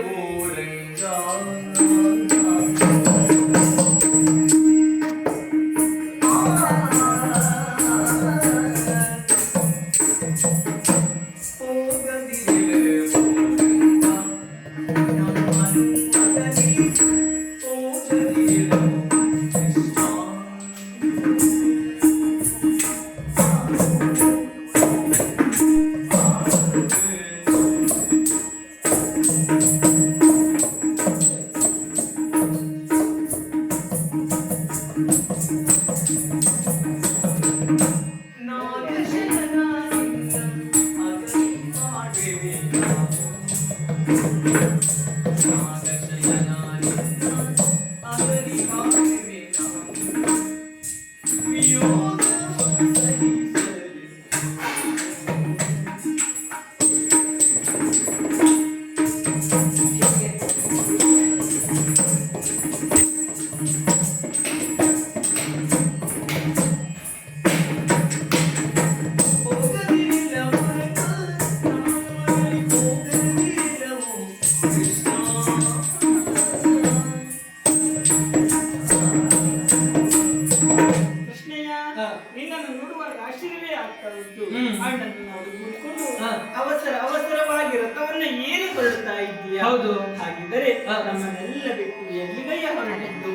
போகதீரலவோரங்கா Thank you. ಆಗ್ತಾ ಉಂಟು. ಅಣ್ಣನ್ನು ನೋಡಿ. ಅವಸರ ಅವಸರವಾಗಿರುತ್ತವನ್ನ ಏನು ಹೊರಡ್ತಾ ಇದ್ದೀಯ ಹೌದು. ಹಾಗಿದ್ದರೆ. ನಮ್ಮನ್ನೆಲ್ಲ ಬಿಟ್ಟು ಎಲ್ಲಿಗಯ್ಯ ಹೊರಟಿದ್ದು.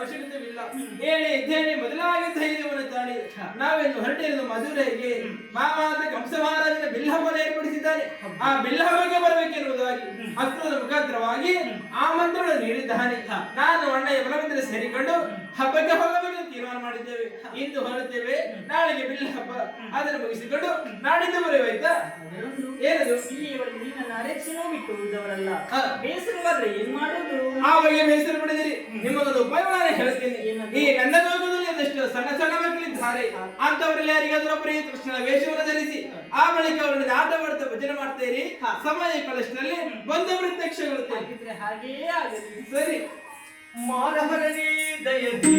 ಅವಶ್ಯಕತೆವಿಲ್ಲ ಹೇಳಿ ಇದ್ದೇನೆ ಮೊದಲಾಗಿ ಧೈರ್ಯವನ್ನು ತಾಳಿ. ನಾವೆಂದು ಹೊರಟಿರುವುದು ಮಧುರೆಗೆ ಮಾವಾದ ಕಂಸ ಮಹಾರಾಜನ ಬಿಲ್ಲಹವನ್ನು ಏರ್ಪಡಿಸಿದ್ದಾನೆ. ಆ ಬಿಲ್ಲಹವಿಗೆ ಬರಬೇಕೆನ್ನುವುದಾಗಿ ಅಕ್ರಮದ ಮುಖಾಂತರವಾಗಿ ಆಮಂತ್ರಣ ನೀಡಿದ್ದಾನೆ ನಾನು ಅಣ್ಣಯ್ಯ ಬಲವಂತರ ಸೇರಿಕೊಂಡು ಹಬ್ಬಕ್ಕೆ ಹೋಗಬೇಕೆಂದು ತೀರ್ಮಾನ ಮಾಡಿದ್ದೇವೆ ಇಂದು ಹೊರಡುತ್ತೇವೆ ನಾಳೆಗೆ ಬಿಲ್ಲ ಹಬ್ಬ. ಅದನ್ನು ಮುಗಿಸಿಕೊಂಡು ನಾಡಿದ್ದು ಬರೆಯುವಾಯ್ತಾ? ಏನದು? ಇಲ್ಲಿಯವರೆಗೆ ನಿನ್ನನ್ನು ಅರೆಕ್ಷಣೆ ಬಿಟ್ಟು ಉಳಿದವರಲ್ಲ. ಹ. ಬೇಸರವಾದ್ರೆ ಏನ್ ಮಾಡೋದು? ಆ ಬಗ್ಗೆ ಬೇಸರ ಪಡೆದಿರಿ. ನಿಮಗೊಂದು ಉಪಾಯ ನಾನು ಹೇಳ್ತೀನಿ? ಈ ಗಂಧಲೋಕದಲ್ಲಿ ಒಂದಷ್ಟು ಸಣ್ಣ ಸಣ್ಣ ಮಕ್ಕಳಿದ್ದಾರೆ. ಅಂತವರಲ್ಲಿ ಯಾರಿಗಾದ್ರೂ ಒಬ್ಬರಿಗೆ ಕೃಷ್ಣನ ವೇಷವನ್ನು ಧರಿಸಿ ಆ ಬಳಿಕ ಅವರನ್ನು ಆಟ ಮಾಡ್ತಾ ಭಜನೆ ಮಾಡ್ತೀರಿ. ಸಮಯ ಕಲಶನಲ್ಲಿ ಬಂದು ಪ್ರತ್ಯಕ್ಷಗೊಳ್ಳುತ್ತೆ. ಹಾಗೆಯೇ ಹಾಗೇ ಆಗಲಿ. ಸರಿ. ಮಾರಹರಣಿ ದಯದಿ